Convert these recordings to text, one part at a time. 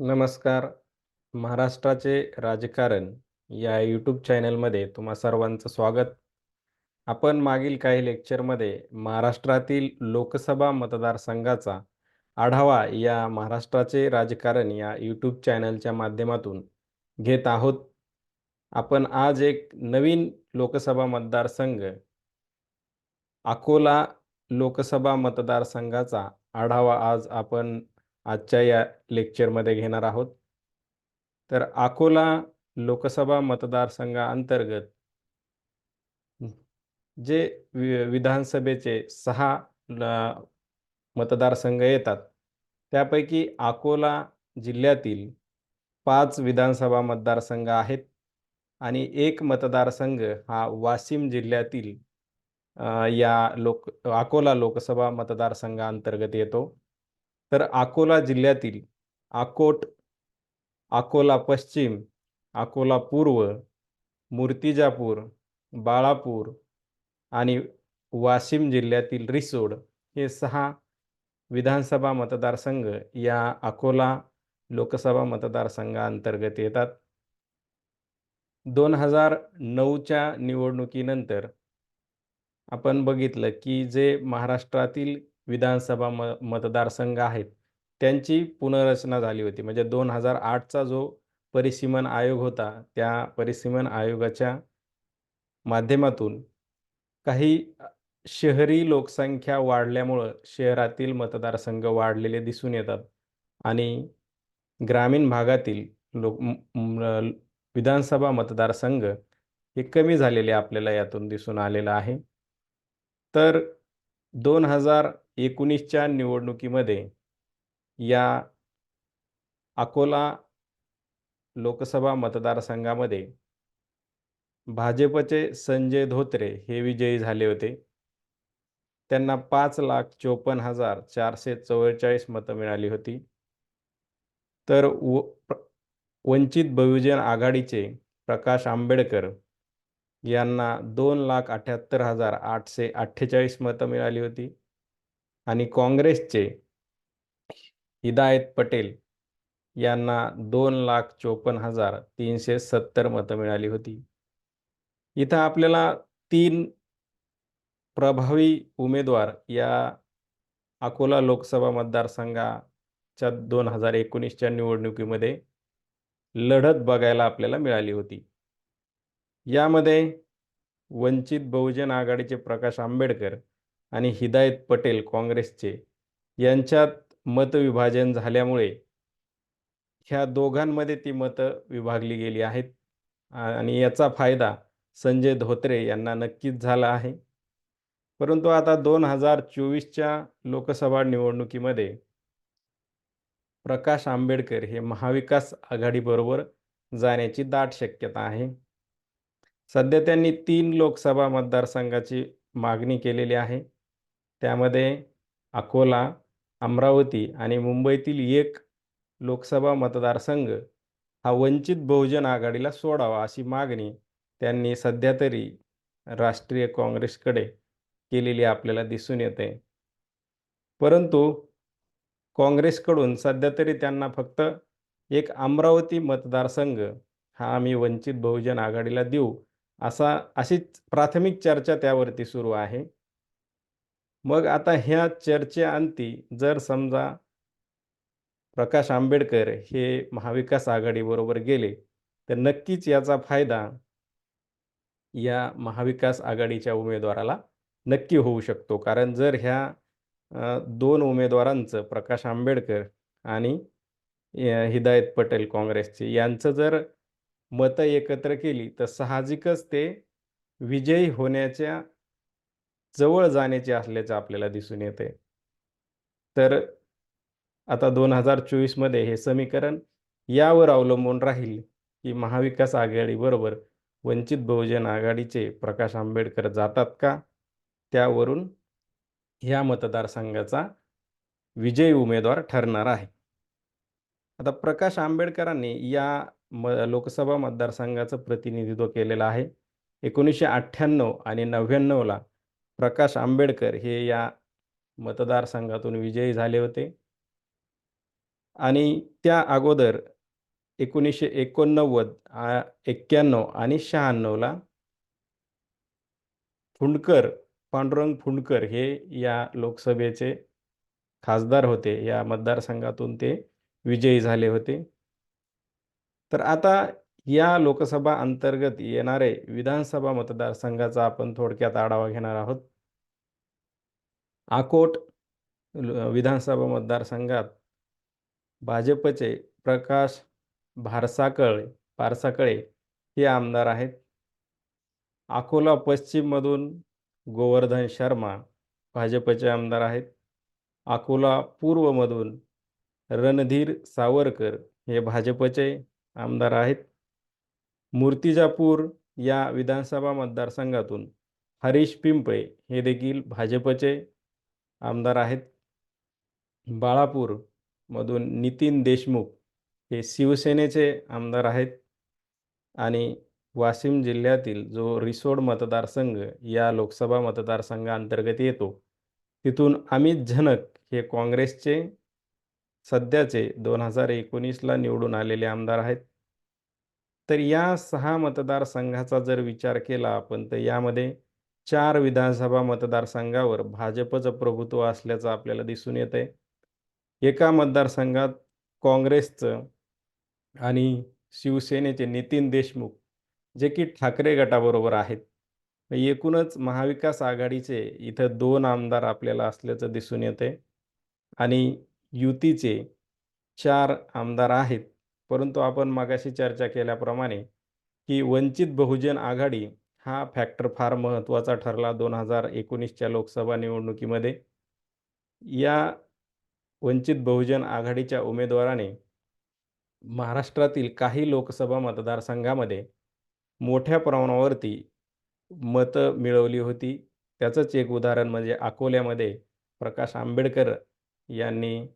नमस्कार. महाराष्ट्राचे राजकारण या यूट्यूब चॅनलमध्ये तुम्हा सर्वांचं स्वागत. आपण मागील काही लेक्चरमध्ये महाराष्ट्रातील लोकसभा मतदारसंघाचा आढावा या महाराष्ट्राचे राजकारण या यूट्यूब चॅनलच्या माध्यमातून घेत आहोत. आपण आज एक नवीन लोकसभा मतदारसंघ अकोला लोकसभा मतदारसंघाचा आढावा आज आपण आजच्या या लेक्चरमध्ये घेणार आहोत. तर अकोला लोकसभा मतदारसंघाअंतर्गत जे वि विधानसभेचे सहा मतदारसंघ येतात, त्यापैकी अकोला जिल्ह्यातील पाच विधानसभा मतदारसंघ आहेत आणि एक मतदारसंघ हा वाशिम जिल्ह्यातील या लोक अकोला लोकसभा मतदारसंघाअंतर्गत येतो. तर अकोला जिल्ह्यातील अकोट, अकोला पश्चिम, अकोला पूर्व, मूर्तिजापूर, बाळापूर आणि वाशिम जिल्ह्यातील रिसोड हे सहा विधानसभा मतदारसंघ या अकोला लोकसभा मतदारसंघाअंतर्गत येतात. दोन हजार नऊच्या निवडणुकीनंतर आपण बघितलं की जे महाराष्ट्रातील विधानसभा म मतदारसंघ आहेत, त्यांची पुनर्रचना झाली होती. म्हणजे दोन हजार आठचा जो परिसीमन आयोग होता, त्या परिसीमन आयोगाच्या माध्यमातून काही शहरी लोकसंख्या वाढल्यामुळं शहरातील मतदारसंघ वाढलेले दिसून येतात आणि ग्रामीण भागातील लोक विधानसभा मतदारसंघ हे कमी झालेले आपल्याला यातून दिसून आलेलं आहे. तर दोन हजार एकोणीसच्या निवडणुकीमध्ये या अकोला लोकसभा मतदारसंघामध्ये भाजपचे संजय धोत्रे हे विजयी झाले होते. त्यांना पाच लाख चोपन्न हजार चारशे चव्वेचाळीस मतं मिळाली होती. तर व वंचित बहुजन आघाडीचे प्रकाश आंबेडकर यांना दोन लाख अठ्ठ्याहत्तर हजार आठशे अठ्ठेचाळीस मतं मिळाली होती आणि काँग्रेसचे हिदायत पटेल यांना दोन लाख चोपन्न हजार तीनशे सत्तर मतं मिळाली होती. इथं आपल्याला तीन प्रभावी उमेदवार या अकोला लोकसभा मतदारसंघाच्या दोन हजार एकोणीसच्या निवडणुकीमध्ये लढत बघायला आपल्याला मिळाली होती. यामध्ये वंचित बहुजन आघाडीचे प्रकाश आंबेडकर आणि हिदायत पटेल काँग्रेसचे यांच्यात मतविभाजन झाल्यामुळे ह्या दोघांमध्ये ती मतं विभागली गेली आहेत आणि याचा फायदा संजय धोत्रे यांना नक्कीच झाला आहे. परंतु आता दोन हजार चोवीसच्या लोकसभा निवडणुकीमध्ये प्रकाश आंबेडकर हे महाविकास आघाडीबरोबर जाण्याची दाट शक्यता आहे. सध्या त्यांनी तीन लोकसभा मतदारसंघाची मागणी केलेली आहे. त्यामध्ये अकोला, अमरावती आणि मुंबईतील एक लोकसभा मतदारसंघ हा वंचित बहुजन आघाडीला सोडावा अशी मागणी त्यांनी सध्या तरी राष्ट्रीय काँग्रेसकडे केलेली आपल्याला दिसून येते. परंतु काँग्रेसकडून सध्या तरी त्यांना फक्त एक अमरावती मतदारसंघ हा आम्ही वंचित बहुजन आघाडीला देऊ असा अशीच प्राथमिक चर्चा त्यावरती सुरू आहे. मग आता ह्या चर्चेअंती जर समजा प्रकाश आंबेडकर हे महाविकास आघाडीबरोबर गेले, तर नक्कीच याचा फायदा या महाविकास आघाडीच्या उमेदवाराला नक्की होऊ शकतो. कारण जर ह्या दोन उमेदवारांचं प्रकाश आंबेडकर आणि हिदायत पटेल काँग्रेसचे यांचं जर मतं एकत्र केली, तर साहजिकच ते विजयी होण्याच्या जवळ जाण्याचे असल्याचं आपल्याला दिसून येते. तर आता दोन हजार चोवीसमध्ये हे समीकरण यावर अवलंबून राहील, की महाविकास आघाडीबरोबर वंचित बहुजन आघाडीचे प्रकाश आंबेडकर जातात का? त्यावरून ह्या मतदारसंघाचा विजयी उमेदवार ठरणार आहे. आता प्रकाश आंबेडकरांनी या म लोकसभा मतदारसंघाचं प्रतिनिधित्व केलेलं आहे. एकोणीसशे अठ्ठ्याण्णव आणि नव्याण्णवला प्रकाश आंबेडकर हे या मतदारसंघातून विजयी झाले होते. आणि त्या अगोदर एकोणीसशे एकोणनव्वद एक्क्याण्णव आणि शहाण्णवला फुंडकर पांडुरंग फुंडकर हे या लोकसभेचे खासदार होते. या मतदारसंघातून ते विजयी झाले होते. तर आता या लोकसभा अंतर्गत येणारे विधानसभा मतदारसंघाचा आपण थोडक्यात आढावा घेणार आहोत. आकोट विधानसभा मतदारसंघात भाजपचे प्रकाश भारसाकळे पारसाकळे हे आमदार आहेत. अकोला पश्चिममधून गोवर्धन शर्मा भाजपचे आमदार आहेत. अकोला पूर्वमधून रणधीर सावरकर हे भाजपचे आमदार आहेत. मूर्तिजापूर या विधानसभा मतदारसंघातून हरीश पिंपळे हे देखील भाजपचे आमदार आहेत. बाळापूर मधून नितीन देशमुख हे शिवसेनेचे आमदार आहेत. आणि वाशिम जिल्ह्यातील जो रिसोड मतदारसंघ या लोकसभा मतदारसंघाअंतर्गत येतो तिथून अमित झनक हे काँग्रेसचे सध्याचे दोन हजार एकोणीसला निवडून आलेले आमदार आहेत. तर या सहा मतदारसंघाचा जर विचार केला आपण तर यामध्ये चार विधानसभा मतदारसंघावर भाजपचं प्रभुत्व असल्याचं आपल्याला दिसून येत आहे एका मतदारसंघात काँग्रेसचं आणि शिवसेनेचे नितीन देशमुख जे की ठाकरे गटाबरोबर आहेत. एकूणच महाविकास आघाडीचे इथं दोन आमदार आपल्याला असल्याचं दिसून येते आणि युतीचे चार आमदार आहेत. परंतु आपण मागाशी चर्चा केल्याप्रमाणे की वंचित बहुजन आघाडी हा फॅक्टर फार महत्त्वाचा ठरला दोन हजार एकोणीसच्या लोकसभा निवडणुकीमध्ये. या वंचित बहुजन आघाडीच्या उमेदवाराने महाराष्ट्रातील काही लोकसभा मतदारसंघामध्ये मोठ्या प्रमाणावरती मतं मिळवली होती. त्याचंच एक उदाहरण म्हणजे अकोल्यामध्ये प्रकाश आंबेडकर यांनी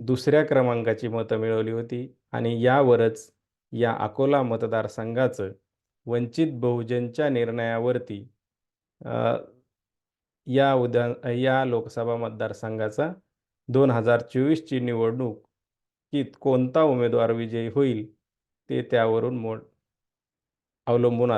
दुसऱ्या क्रमांकाची मतं मिळवली होती आणि यावरच या अकोला मतदारसंघाचं वंचित बहुजनच्या निर्णयावरती या उदा या लोकसभा मतदारसंघाचा दोन हजार चोवीसची निवडणूक की कोणता उमेदवार विजयी होईल ते त्यावरून मो अवलंबून असतं